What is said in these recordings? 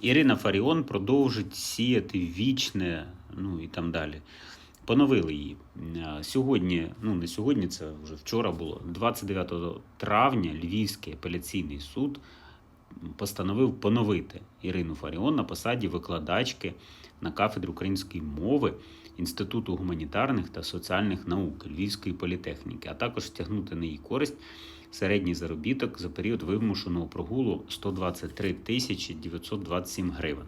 Ірина Фаріон продовжить сіяти вічне, ну і там далі. Поновили її. Сьогодні, ну не сьогодні, це вже вчора було, 29 травня Львівський апеляційний суд постановив поновити Ірину Фаріон на посаді викладачки на кафедрі української мови Інституту гуманітарних та соціальних наук Львівської політехніки, а також стягнути на її користь середній заробіток за період вимушеного прогулу 123 тисячі 927 гривень.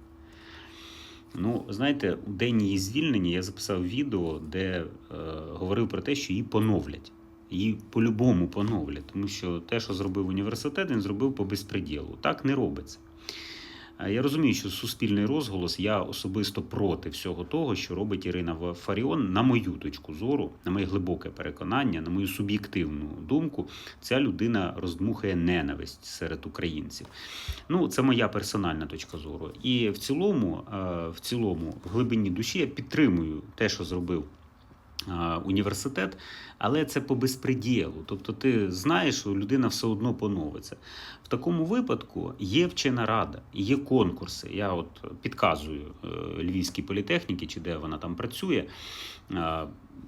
Ну, знаєте, у день її звільнення я записав відео, де е, говорив про те, що її поновлять. Її по-любому поновлять, тому що те, що зробив університет, він зробив по безпреділу. Так не робиться. Е, Я розумію, що суспільний розголос, я особисто проти всього того, що робить Ірина Фаріон, на мою точку зору, на моє глибоке переконання, на мою суб'єктивну думку, ця людина роздмухує ненависть серед українців. Ну, це моя персональна точка зору. І в цілому, е, в цілому, в глибині душі я підтримую те, що зробив університет, але це по безпреділу. Тобто, ти знаєш, що людина все одно поновиться. В такому випадку є вчена рада, є конкурси. Я от підказую е, Львівській політехніці, чи де вона там працює.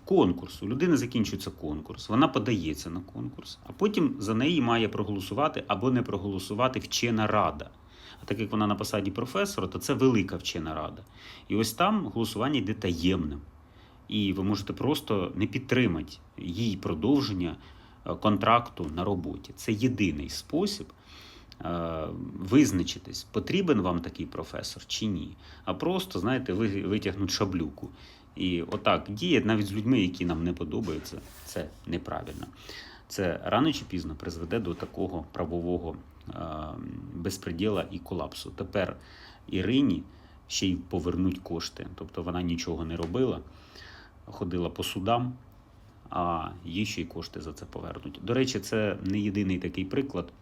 Конкурс. У людини закінчується конкурс, вона подається на конкурс, а потім за неї має проголосувати або не проголосувати вчена рада. А так як вона на посаді професора, то це велика вчена рада. І ось там голосування йде таємним. І ви можете просто не підтримати її продовження е, контракту на роботі. Це єдиний спосіб е, визначитись, потрібен вам такий професор чи ні. А просто, знаєте, ви- витягнути шаблюку. І отак діє навіть з людьми, які нам не подобаються. Це неправильно. Це рано чи пізно призведе до такого правового е, безпреділа і колапсу. Тепер Ірині ще й повернуть кошти. Тобто вона нічого не робила, ходила по судам, а їй ще й кошти за це повернуть. До речі, це не єдиний такий приклад.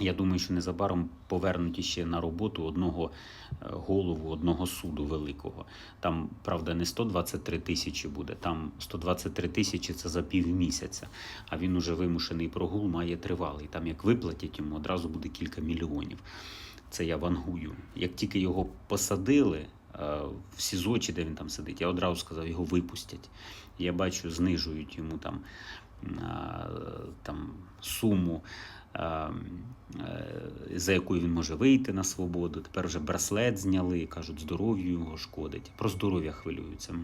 Я думаю, що незабаром повернуть іще на роботу одного е, голову одного суду великого. Там, правда, не 123 тисячі буде, там 123 тисячі це за півмісяця. А він уже вимушений прогул має тривалий. Там як виплатять йому, одразу буде кілька мільйонів. Це я вангую. Як тільки його посадили в СІЗО, чи де він там сидить, я одразу сказав, його випустять. Я бачу, знижують йому там, е, там суму. е, е, За якою він може вийти на свободу. Тепер вже браслет зняли, кажуть, здоров'ю його шкодить. Про здоров'я хвилюються.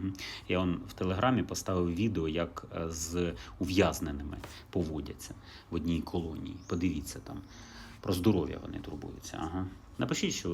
Я он в телеграмі поставив відео, як е, з ув'язненими поводяться в одній колонії. Подивіться там. Про здоров'я вони турбуються. Ага. Напишіть, що